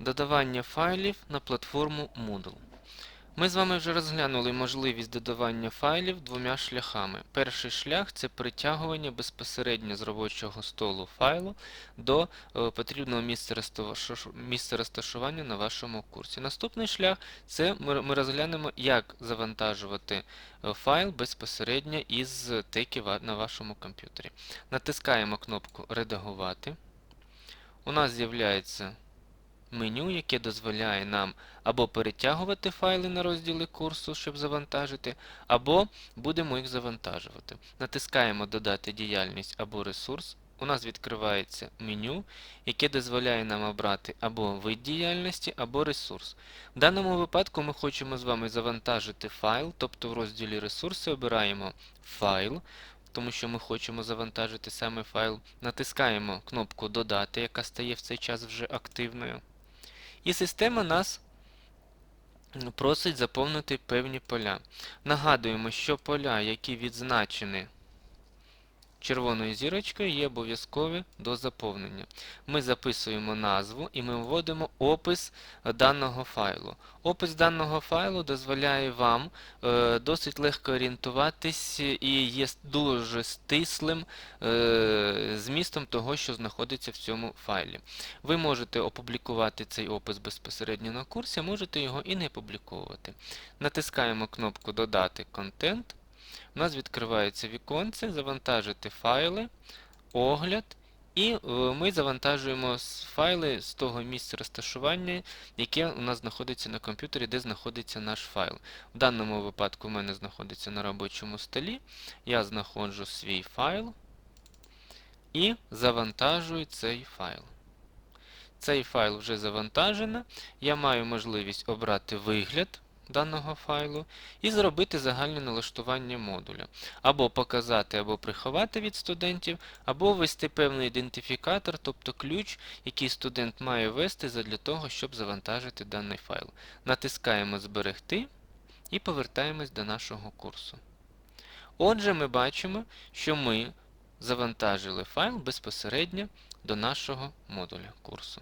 Додавання файлів на платформу Moodle. Ми з вами вже розглянули можливість додавання файлів двома шляхами. Перший шлях це перетягування безпосередньо з робочого столу файлу до е, потрібного місця розташування на вашому курсі. Наступний шлях це ми ми розглянемо, як завантажувати е, файл безпосередньо із теки на вашому комп'ютері. Натискаємо кнопку Редагувати. У нас з'являється меню, яке дозволяє нам або перетягувати файли на розділи курсу, щоб завантажити, або будемо їх завантажувати. Натискаємо Додати діяльність або ресурс. У нас відкривається меню, яке дозволяє нам обрати або вид діяльності, або ресурс. В даному випадку ми хочемо з вами завантажити файл, тобто в розділі ресурси обираємо файл, тому що ми хочемо завантажити саме файл. Натискаємо кнопку Додати, яка стає в цей час вже активною. І система нас просить заповнити певні поля. Нагадуємо, що поля, які відзначені червоною зірочкою, є обов'язкові до заповнення. Ми записуємо назву і ми вводимо опис даного файлу. Опис даного файлу дозволяє вам е, досить легко орієнтуватись і є дуже стислим е, змістом того, що знаходиться в цьому файлі. Ви можете опублікувати цей опис безпосередньо на курсі, можете його і не опубліковувати. Натискаємо кнопку Додати контент. У нас відкривається віконце, завантажити файли, огляд, і е, ми завантажуємо файли з того місця розташування, яке у нас знаходиться на комп'ютері, де знаходиться наш файл. В даному випадку у мене знаходиться на робочому столі. Я знаходжу свій файл і завантажую цей файл. Цей файл вже завантажено. Я маю можливість обрати вигляд даного файлу і зробити загальне налаштування модуля. Або показати, або приховати від студентів, або ввести певний ідентифікатор, тобто ключ, який студент має ввести задля того, щоб завантажити даний файл. Натискаємо Зберегти і повертаємось до нашого курсу. Отже, ми бачимо, що ми завантажили файл безпосередньо до нашого модуля курсу.